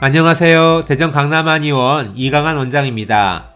안녕하세요. 대전 강남한의원 이강한 원장입니다.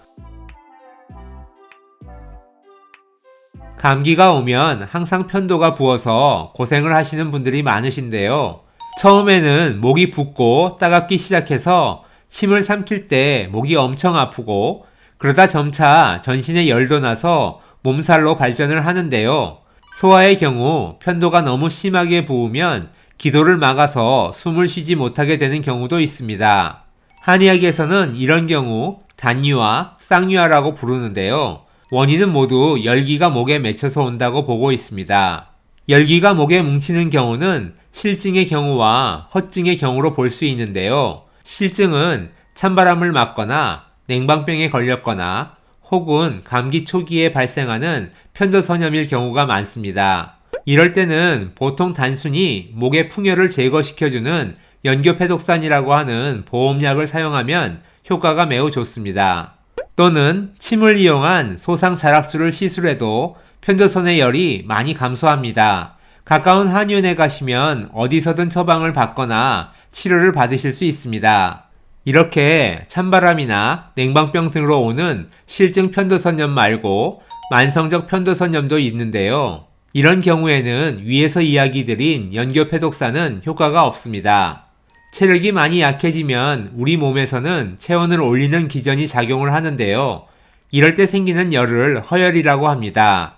감기가 오면 항상 편도가 부어서 고생을 하시는 분들이 많으신데요. 처음에는 목이 붓고 따갑기 시작해서 침을 삼킬 때 목이 엄청 아프고 그러다 점차 전신에 열도 나서 몸살로 발전을 하는데요. 소아의 경우 편도가 너무 심하게 부으면 기도를 막아서 숨을 쉬지 못하게 되는 경우도 있습니다. 한의학에서는 이런 경우 단유화, 쌍유화라고 부르는데요. 원인은 모두 열기가 목에 맺혀서 온다고 보고 있습니다. 열기가 목에 뭉치는 경우는 실증의 경우와 허증의 경우로 볼 수 있는데요. 실증은 찬바람을 맞거나 냉방병에 걸렸거나 혹은 감기 초기에 발생하는 편도선염일 경우가 많습니다. 이럴 때는 보통 단순히 목의 풍열을 제거시켜주는 연교패독산이라고 하는 보험약을 사용하면 효과가 매우 좋습니다. 또는 침을 이용한 소상 자락수를 시술해도 편도선의 열이 많이 감소합니다. 가까운 한의원에 가시면 어디서든 처방을 받거나 치료를 받으실 수 있습니다. 이렇게 찬바람이나 냉방병 등으로 오는 실증 편도선염 말고 만성적 편도선염도 있는데요. 이런 경우에는 위에서 이야기 드린 연교패 독사는 효과가 없습니다. 체력이 많이 약해지면 우리 몸에서는 체온을 올리는 기전이 작용을 하는데요. 이럴 때 생기는 열을 허열이라고 합니다.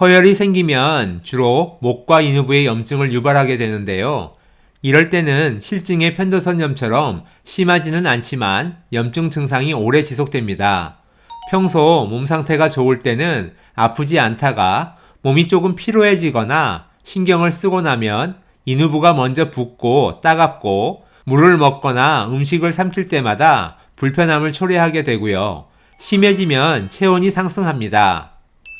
허열이 생기면 주로 목과 인후부의 염증을 유발하게 되는데요. 이럴 때는 실증의 편도선염처럼 심하지는 않지만 염증 증상이 오래 지속됩니다. 평소 몸 상태가 좋을 때는 아프지 않다가 몸이 조금 피로해지거나 신경을 쓰고 나면 인후부가 먼저 붓고 따갑고 물을 먹거나 음식을 삼킬 때마다 불편함을 초래하게 되고요. 심해지면 체온이 상승합니다.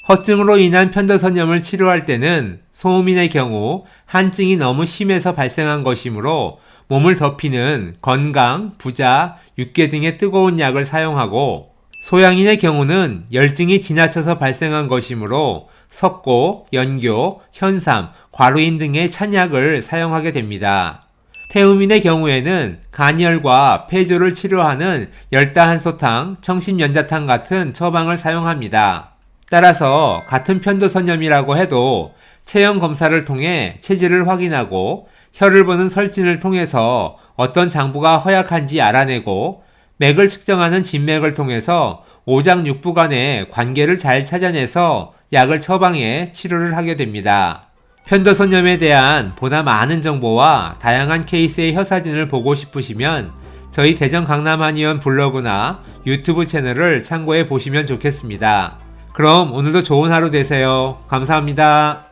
허증으로 인한 편도선염을 치료할 때는 소음인의 경우 한증이 너무 심해서 발생한 것이므로 몸을 덮이는 건강, 부자, 육계 등의 뜨거운 약을 사용하고 소양인의 경우는 열증이 지나쳐서 발생한 것이므로 석고, 연교, 현삼, 과루인 등의 찬약을 사용하게 됩니다. 태음인의 경우에는 간열과 폐조를 치료하는 열다한소탕, 청심연자탕 같은 처방을 사용합니다. 따라서 같은 편도선염이라고 해도 체형 검사를 통해 체질을 확인하고 혀를 보는 설진을 통해서 어떤 장부가 허약한지 알아내고 맥을 측정하는 진맥을 통해서 오장육부 간의 관계를 잘 찾아내서 약을 처방해 치료를 하게 됩니다. 편도선염에 대한 보다 많은 정보와 다양한 케이스의 혀사진을 보고 싶으시면 저희 대전 강남한의원 블로그나 유튜브 채널을 참고해 보시면 좋겠습니다. 그럼 오늘도 좋은 하루 되세요. 감사합니다.